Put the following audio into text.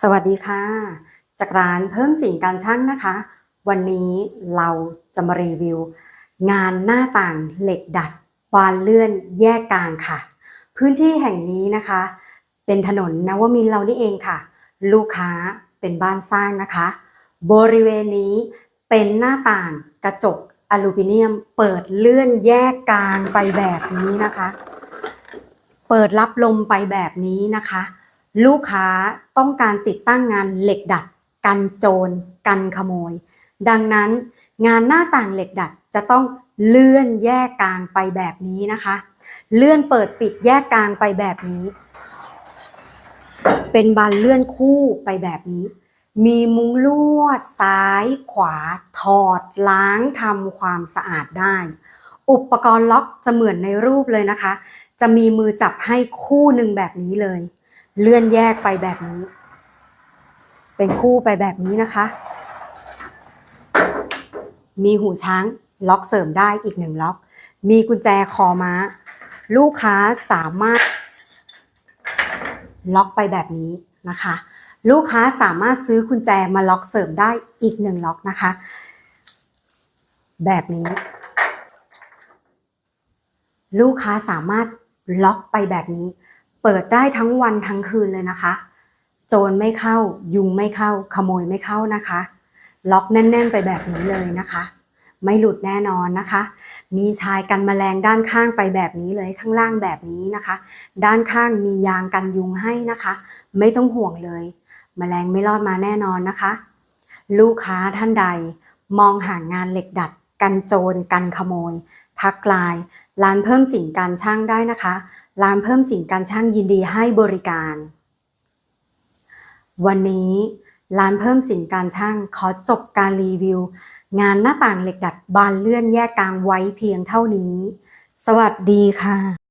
สวัสดีค่ะ จากร้านเพิ่มสิ่งการช่างนะคะ วันนี้เราจะมารีวิว งานหน้าต่างเหล็กดัดบานเลื่อนแยกกลางค่ะ พื้นที่แห่งนี้นะคะ เป็นถนนนวมินเรานี่เองค่ะ ลูกค้าเป็นบ้านสร้างนะคะ บริเวณนี้เป็นหน้าต่างกระจกอลูมิเนียม เปิดเลื่อนแยกกลางไปแบบนี้นะคะ เปิดรับลมไปแบบนี้นะคะ ลูกค้าต้องการติดตั้งงานเหล็กดัด กันโจร กันขโมย ดังนั้นงานหน้าต่างเหล็กดัดจะต้องเลื่อนแยกกลางไปแบบนี้นะคะ เลื่อนเปิดปิดแยกกลางไปแบบนี้ เป็นบานเลื่อนคู่ไปแบบนี้ มีมุ้งลวดซ้ายขวา ถอดล้างทำความสะอาดได้ อุปกรณ์ล็อกจะเหมือนในรูปเลยนะคะ จะมีมือจับให้คู่หนึ่งแบบนี้เลย เลื่อนแยกไปแบบนี้ เป็นคู่ไปแบบนี้นะคะ มีหูช้างล็อกเสริมได้อีกหนึ่งล็อก มีกุญแจคอม้า ลูกค้าสามารถ ล็อกไปแบบนี้นะคะ ลูกค้าสามารถซื้อกุญแจมาล็อกเสริมได้อีกหนึ่งล็อกนะคะ แบบนี้ ลูกค้าสามารถล็อกไปแบบนี้ เปิดได้ทั้งวันทั้งคืนเลยนะคะ โจรไม่เข้า ยุงไม่เข้า ขโมยไม่เข้านะคะ ล็อกแน่น ๆ ไปแบบนี้เลยนะคะ ไม่หลุดแน่นอนนะคะ มีชายกันแมลงด้านข้างไปแบบนี้เลยข้างล่างแบบนี้นะคะ ด้านข้างมียางกันยุงให้นะคะ ไม่ต้องห่วงเลยแมลงไม่รอดมาแน่นอนนะคะ ลูกค้าท่านใดมองหางานเหล็กดัด กันโจรกันขโมย ทักไลน์ร้านเพิ่มสิ่งการช่างได้นะคะ ร้านเพิ่มสินการช่างยินดีให้บริการ วันนี้ร้านเพิ่มสินการช่างขอจบการรีวิว งานหน้าต่างเหล็กดัดบานเลื่อนแยกกลางไว้เพียงเท่านี้ สวัสดีค่ะ